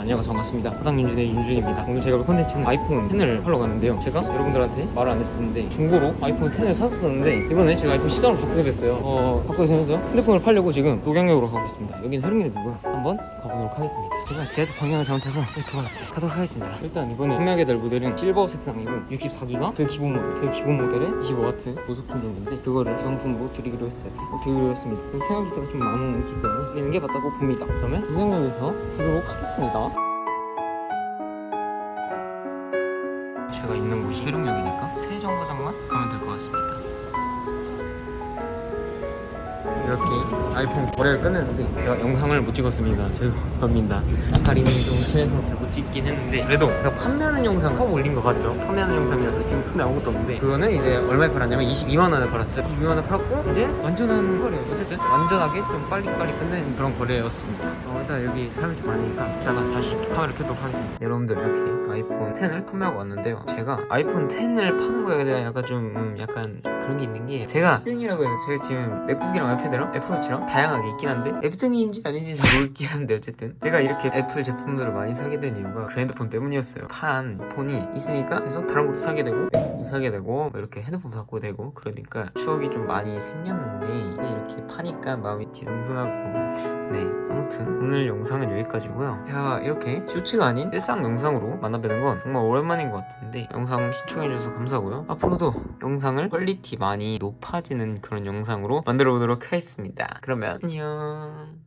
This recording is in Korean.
안녕하세요 반갑습니다. 화당윤준의 윤준입니다. 오늘 제가 볼 컨텐츠는 아이폰 10을 하러 가는데요. 제가 여러분들한테 말을 안 했었는데 중고로 아이폰 10을 샀었는데 이번에 제가 아이폰 13으로 바꾸게 됐어요. 어 바꾸게 되면서 핸드폰을 팔려고 지금 녹양역으로 가고 있습니다. 여기는 흐름역이고요. 한번 가보도록 하겠습니다. 제가 지하철 방향을 잘못해서 이렇게 가- 가도록 하겠습니다. 일단 이번에 판매하게 될 모델은 실버 색상이고 64기가 제일 기본 모델 제일 기본 모델에 25W 보석 충전기인데 그거를 구성품으로 드리기로 했어요. 어, 드리기로 했습니다. 생활기세가 좀 많기 때문에 드리는 게 맞다고 봅니다. 그러면 녹양역에서 보도록 하겠습니다 제가 있는 곳이 해룡역이니까 세정거장만 가면 될 것 같습니다. 이렇게 아이폰 거래를 끝냈는데 제가 영상을 못 찍었습니다. 죄송합니다. 아까리는 좀 친해서 잘 못 찍긴 했는데 그래도 제가 판매하는 영상 처음 올린 것 같죠? 판매하는 영상이라서 지금 손에 아무것도 없는데 그거는 이제 얼마에 팔았냐면 22만 원에 팔았어요. 22만 원에 팔았고 이제 완전한 거래예요. 어쨌든 완전하게 좀 빨리빨리 끝낸 그런 거래였습니다. 어, 일단 여기 사람이 좀 많으니까 이따가 다시 카메라 켜도록 하겠습니다. 여러분들 이렇게 아이폰 10을 판매하고 왔는데요. 제가 아이폰 10을 파는 거에 대한 약간 좀 음, 약간 그런 게 있는 게 제가 앱등이라고 해서 제가 지금 맥북이랑 아이패드랑 애플워치랑 다양하게 있긴 한데 앱등인지 아닌지 잘 모르겠긴 한데 어쨌든 제가 이렇게 애플 제품들을 많이 사게 된 이유가 그 핸드폰 때문이었어요. 판 폰이 있으니까 계속 다른 것도 사게 되고 맥북도 사게 되고 뭐 이렇게 핸드폰 사고 되고 그러니까 추억이 좀 많이 생겼는데 이렇게 파니까 마음이 뒤숭숭하고 네 아무튼 오늘 영상은 여기까지고요. 제가 이렇게 쇼츠가 아닌 일상 영상으로 만나뵈는 건 정말 오랜만인 것 같은데 영상 시청해주셔서 감사하고요. 앞으로도 영상을 퀄리티 많이 높아지는 그런 영상으로 만들어 보도록 하겠습니다. 그러면 안녕